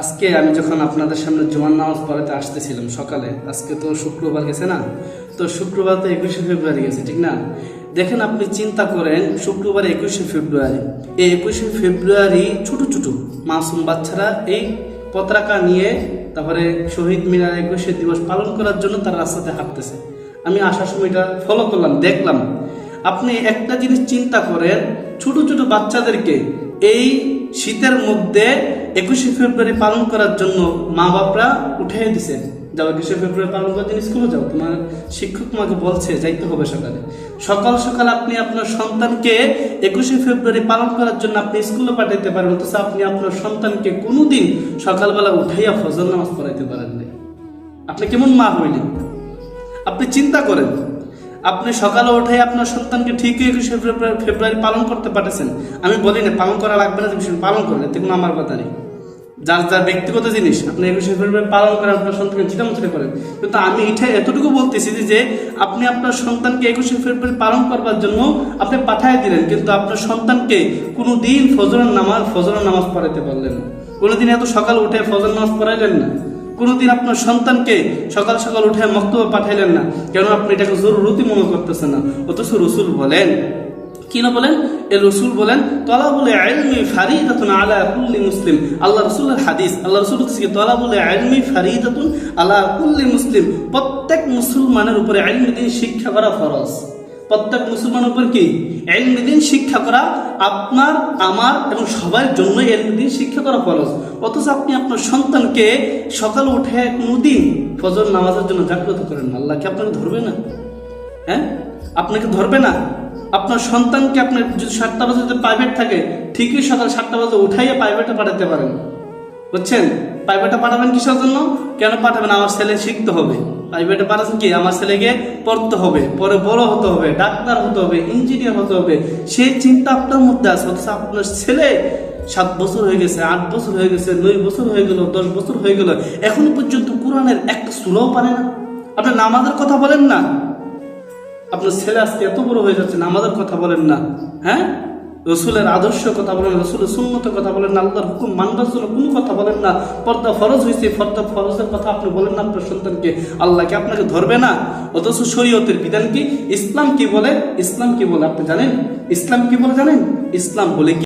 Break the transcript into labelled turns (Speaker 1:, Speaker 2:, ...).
Speaker 1: আজকে আমি যখন আপনাদের সামনে জুমার নামাজ পড়াতে আসতেছিলাম সকালে, আজকে তো শুক্রবার গেছে না? তো শুক্রবার তো একুশে ফেব্রুয়ারি গেছে, ঠিক না? দেখেন আপনি চিন্তা করেন, শুক্রবার একুশে ফেব্রুয়ারি। এই একুশে ফেব্রুয়ারি ছোট ছোট মাসুম বাচ্চারা এই পতাকা নিয়ে তারপরে শহীদ মিনার একুশে দিবস পালন করার জন্য তারা রাস্তাতে হাঁটতেছে। আমি আসার সময় এটা ফলো করলাম, দেখলাম। আপনি একটা জিনিস চিন্তা করেন, ছোট ছোট বাচ্চাদেরকে এই শীতের মধ্যে একুশে ফেব্রুয়ারি পালন করার জন্য মা বাপরা উঠে দিছে। যাও, একুশে ফেব্রুয়ারি পালন করার জন্য স্কুলে যাও। তোমার শিক্ষক তোমাকে বলছে, যাইতে হবে সকালে। সকাল সকাল আপনি আপনার সন্তানকে একুশে ফেব্রুয়ারি পালন করার জন্য আপনি স্কুলে পাঠাইতে পারেন, অথচ আপনি আপনার সন্তানকে কোনোদিন সকালবেলা উঠাইয়া ফজর নামাজ পড়াইতে পারেন আপনি কেমন মা হইলেন? আপনি চিন্তা করেন আপনি সকালে উঠে আপনার সন্তানকে ঠিকই একুশে ফেব্রুয়ারি ফেব্রুয়ারি পালন করতে পারতেছেন। আমি বলি না, পালন করা লাগবে না, তুমি পালন করেন এতে কোনো আমার কথা নেই। যার যার ব্যক্তিগত জিনিস আপনি একুশে ফেব্রুয়ারি পালন করেন, আপনার সন্তানকে চিটামুচিটা করেন। কিন্তু আমি এটা এতটুকু বলতেছি যে- আপনি আপনার সন্তানকে একুশে ফেব্রুয়ারি পালন করবার জন্য আপনি পাঠিয়ে দিলেন, কিন্তু আপনার সন্তানকে কোনো দিন ফজরের নামাজ ফজরের নামাজ পড়াইতে পারলেন কোনোদিন এত সকাল উঠে ফজর নামাজ পড়াইলেন না। কোনোদিন আপনার সন্তানকে সকাল সকাল উঠে মক্তব্য পাঠাইলেন না। কেন আপনি এটাকে জরুরতি মনে করতেছেন না? অথচ রসুল বলেন, কি না বলেন? এ রসুল বলেন তলা বলে আলমি ফারিদাতুন আলা কুল্লি মুসলিম। আল্লাহ রসুলের হাদিস, আল্লাহ রসুল তলা বলে আলমি ফারিদাতুন আলা কুল্লি মুসলিম। প্রত্যেক মুসলমানের উপরে আলমি দিন শিক্ষা করা ফরজ। প্রত্যেক মুসলমানের উপর কি? এলমিদিন শিক্ষা করা আপনার, আমার এবং সবার জন্য এলমিদিন শিক্ষা করা ফরজ। অথচ আপনি আপনার সন্তানকে সকাল উঠে কোনোদিন ফজর নামাজের জন্য জাগ্রত করেন না। আল্লাহ কি আপনাকে ধরবে না? হ্যাঁ? আপনাকে ধরবে না? আপনার সন্তানকে আপনার যদি সাতটা বাজে যদি প্রাইভেট থাকে, ঠিকই সকাল সাতটা বাজে উঠাইয়া প্রাইভেটে পাঠাতে পারেন। বুঝছেন? প্রাইভেটে পাঠাবেন কিসের জন্য? কেন পাঠাবেন? আমার ছেলে শিখতে হবে। প্রাইভেটে পাঠাচ্ছেন কি? আমার ছেলেকে পড়তে হবে, পরে বড় হতে হবে, ডাক্তার হতে হবে ইঞ্জিনিয়ার হতে হবে। সেই চিন্তা আপনার মধ্যে আছে, অথচ আপনার ছেলে সাত বছর হয়ে গেছে, আট বছর হয়ে গেছে, নয় বছর হয়ে গেল, দশ বছর হয়ে গেল, এখনও পর্যন্ত কোরআনের একটা সুরাও পারে না। আপনি নামাজের কথা বলেন না। আপনার ছেলে আজকে এত বড় হয়ে যাচ্ছে, নামাজের কথা বলেন না। হ্যাঁ? রসুলের আদর্শ কথা বলেন, রসুলের সুন্নত কথা বলেন না আল্লাহর হুকুম মানবার জন্য কোনো কথা বলেন না। পর্দা ফরজ হয়েছে পর্দা ফরজের কথা আপনি বলেন না, আপনার সন্তানকে আল্লাহকে আপনাকে ধরবে না? অথচ শরীয়তের বিধান কি? ইসলাম কি বলে? ইসলাম কি বলে আপনি জানেন? ইসলাম কি বলে জানেন? ইসলাম বলে কি